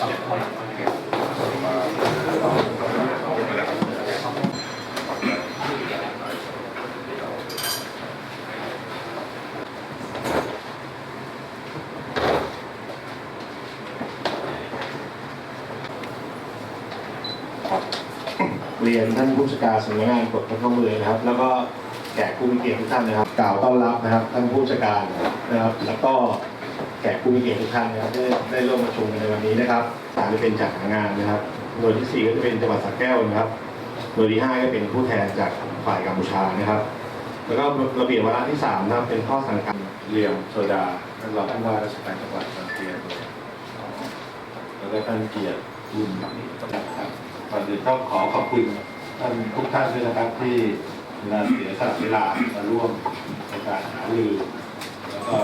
เรียนท่านผู้จัดการสำนักงานกฎหมายข้อมือนะครับ แล้วก็แขกผู้มีเกียรติทุกท่านนะครับ กล่าวต้อนรับนะครับท่านผู้จัดการนะครับ แล้วก็ แขกผู้มีเกียรติทุกท่านนะครับได้ได้ร่วมประชุมในวันนี้นะครับสามจะเป็นจากหางานนะครับ โดยที่สี่ก็จะเป็นจังหวัดสระแก้วนะครับ โดยที่ห้าก็เป็นผู้แทนจากฝ่ายกัมพูชานะครับ แล้วก็ระเบียบวาระที่สามนะครับเป็นข้อสั่งการเรียมโซดาท่านรองผู้ว่าราชการจังหวัดบาเทียนแล้วก็ท่านเกียรติบุญครับก่อนอื่นต้องขอขอบคุณท่านทุกท่านด้วยนะครับที่มาเสียสละเวลามาร่วมในการหารือแล้วก็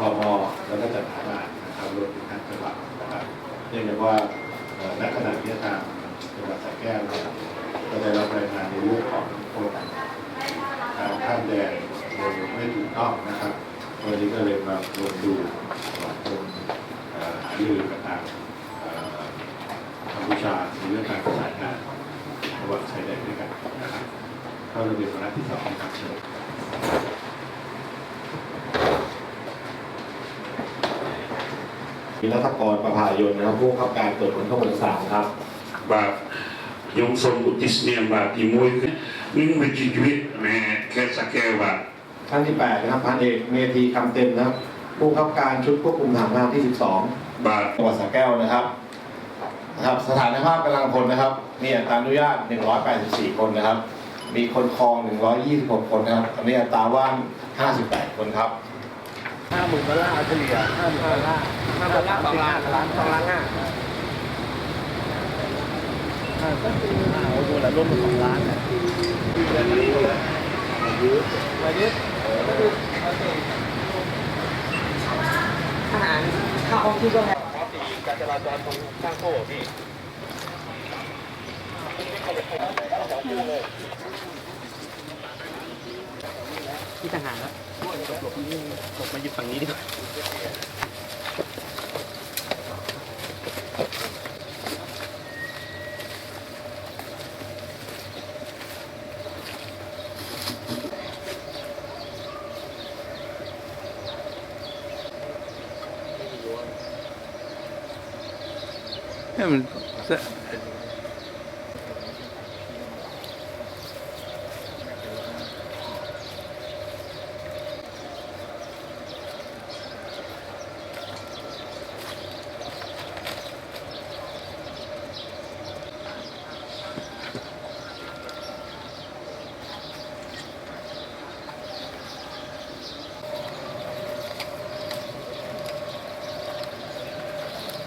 พมแล้วก็จัดหางานนะครับรวมถึงทางจังหวัดนะครับเนื่องจากว่าณขณะนี้ทางจังหวัดสระแก้วเนี่ยก็ได้รับรายงานในเรื่องของโครงการข้ามแดนโดยไม่ถูกต้องนะครับวันนี้ก็เลยมาลงดูก่อนลงเอ่อหารือกับทางกัมพูชาในเรื่องการประสานงานระหว่างชายแดนด้วยกันนะครับเข้าระเบียบวาระที่สองครับเชิญ มีรัฐกรประภายนนะครับผู้ขับการตรวจคนเข้าเมืองสามครับบาปยงสมุติสเนียมบาปทีมวยนึ่งวิจิตวิทย์แม่แค่สกแก้วบาปท่านที่แปดนะครับพันเอกเมธีคำเต็มนะครับผู้ขับการชุดควบคุมทางน้าที่สิบสองบาปจังหวัดสรแก้วนะครับนะครับ สถานภาพกำลังพลนะครับเนี่ยตามอนุญาตหนึ่งร้อยแปดสิบสี่คนนะครับ มีคนคลองหนึ่งร้อยยี่สิบหกคนนะครับอันนี้อัตราว่างห้าสิบแปดคนครับ หมื่นดอลลาร์เฉลี่ยห้าหมื่นดอลลาร์ห้าหมื่นดอลลาร์สองล้านล้านสองล้านห้าห้าห้าโอ้โหแล้วร่วมสองล้านเนี่ยทหารเข้าห้องที่ก็แพงครับตีการจราจรตรงข้างโค้พี่ ที่ทหารนะหลบหลบนี่หลบมาอยู่ฝั่งนี้ดีกว่าเนี่ยมัน